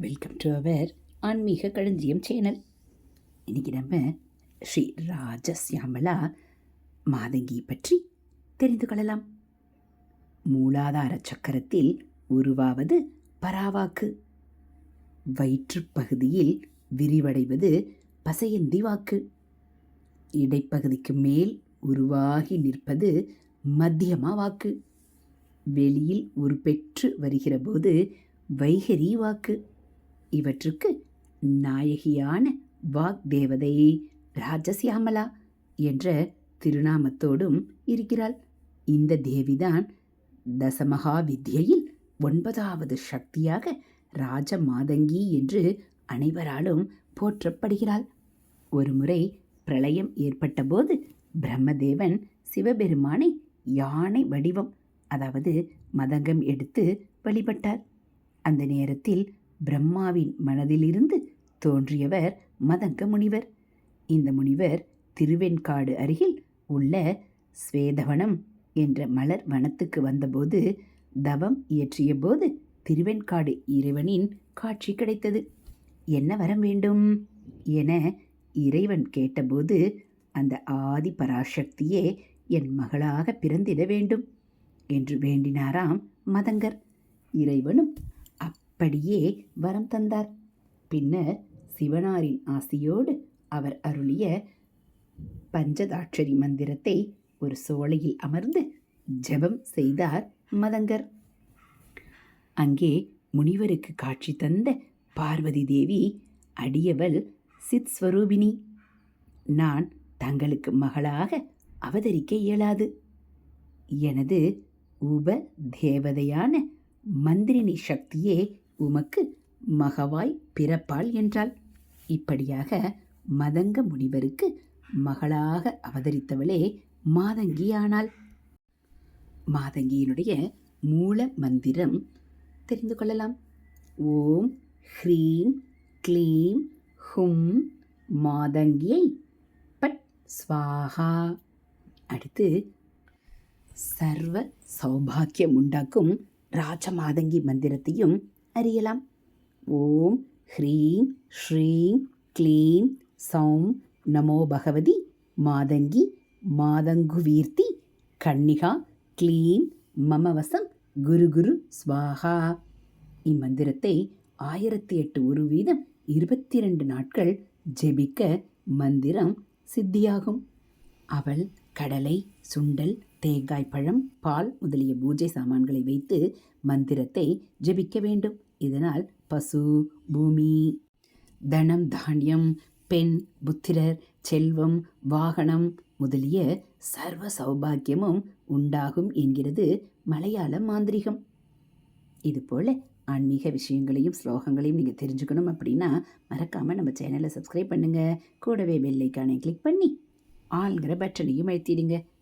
Welcome to our ஆன்மீக களஞ்சியம் channel இன்றைக்கி நம்ம ஸ்ரீ ராஜசியாமலா மாதங்கி பற்றி தெரிந்து கொள்ளலாம். மூலாதார சக்கரத்தில் உருவாவது பராவாக்கு. வயிற்றுப்பகுதியில் விரிவடைவது பசையந்தி வாக்கு. இடைப்பகுதிக்கு மேல் உருவாகி நிற்பது மத்தியமா வாக்கு. வெளியில் உருப்பெற்று பெற்று வருகிறபோது வைகரி வாக்கு. இவற்றுக்கு நாயகியான வாக்தேவதை ராஜசியாமலா என்ற திருநாமத்தோடும் இருக்கிறாள். இந்த தேவிதான் தசமகா வித்யையில் ஒன்பதாவது சக்தியாக ராஜ மாதங்கி என்று அனைவராலும் போற்றப்படுகிறாள். ஒருமுறை பிரளயம் ஏற்பட்டபோது பிரம்மதேவன் சிவபெருமானை யானை வடிவம் அதாவது மதங்கம் எடுத்து வழிபட்டார். அந்த நேரத்தில் பிரம்மாவின் மனதிலிருந்து தோன்றியவர் மதங்க முனிவர் இந்த முனிவர் திருவெண்காடு அருகில் உள்ள ஸ்வேதவனம் என்ற மலர் வனத்துக்கு வந்தபோது தவம் இயற்றிய போது திருவெண்காடு இறைவனின் காட்சி கிடைத்தது. என்ன வரம் வேண்டும்? என இறைவன் கேட்டபோது அந்த ஆதி பராசக்தியே என் மகளாக பிறந்திட வேண்டும் என்று வேண்டினாராம் மதங்கர். இறைவனும் அப்படியே வரம் தந்தார். பின்னர் சிவனாரின் ஆசியோடு அவர் அருளிய பஞ்சதாட்சரி மந்திரத்தை ஒரு சோலையில் அமர்ந்து ஜெபம் செய்தார் மதங்கர். அங்கே முனிவருக்கு காட்சி தந்த பார்வதி தேவி அடியவள் சித் ஸ்வரூபினி. நான் தங்களுக்கு மகளாக அவதரிக்க இயலாது. எனது உப தேவதையான மந்திரினி சக்தியே உமக்கு மகவாய் பிறப்பாள் என்றாள். இப்படியாக மதங்க முனிவருக்கு மகளாக அவதரித்தவளே மாதங்கியானாள். மாதங்கியினுடைய மூல மந்திரம் தெரிந்து கொள்ளலாம். ஓம் ஹ்ரீம் க்ளீம் ஹும் மாதங்கியை பட் ஸ்வாஹா. அடுத்து சர்வ சௌபாக்கியம் உண்டாக்கும் ராஜமாதங்கி மந்திரத்தையும் அறியலாம். ஓம் ஹ்ரீம் ஸ்ரீம் க்ளீம் சௌம் நமோ பகவதி மாதங்கி மாதங்குவீர்த்தி கன்னிகா க்ளீம் மமவசம் குரு குரு ஸ்வாகா இம்மந்திரத்தை ஆயிரத்தி எட்டு ஒரு வீதம் இருபத்தி ரெண்டு நாட்கள் ஜெபிக்க மந்திரம் சித்தியாகும். அவள் கடலை சுண்டல் தேங்காய் பழம் பால் முதலிய பூஜை சாமான்களை வைத்து மந்திரத்தை ஜெபிக்க வேண்டும். இதனால் பசு பூமி தனம் தானியம் பெண் புத்திரர் செல்வம் வாகனம் முதலிய சர்வ சௌபாக்கியமும் உண்டாகும் என்கிறது மலையாள மாந்திரிகம். இதுபோல் ஆன்மீக விஷயங்களையும் ஸ்லோகங்களையும் நீங்கள் தெரிஞ்சுக்கணும் அப்படின்னா மறக்காமல் நம்ம சேனலை சப்ஸ்கிரைப் பண்ணுங்கள் கூடவே பெல்லைக்கானை கிளிக் பண்ணி ஆளுங்கிற பட்டனையும் அழுத்திடுங்க.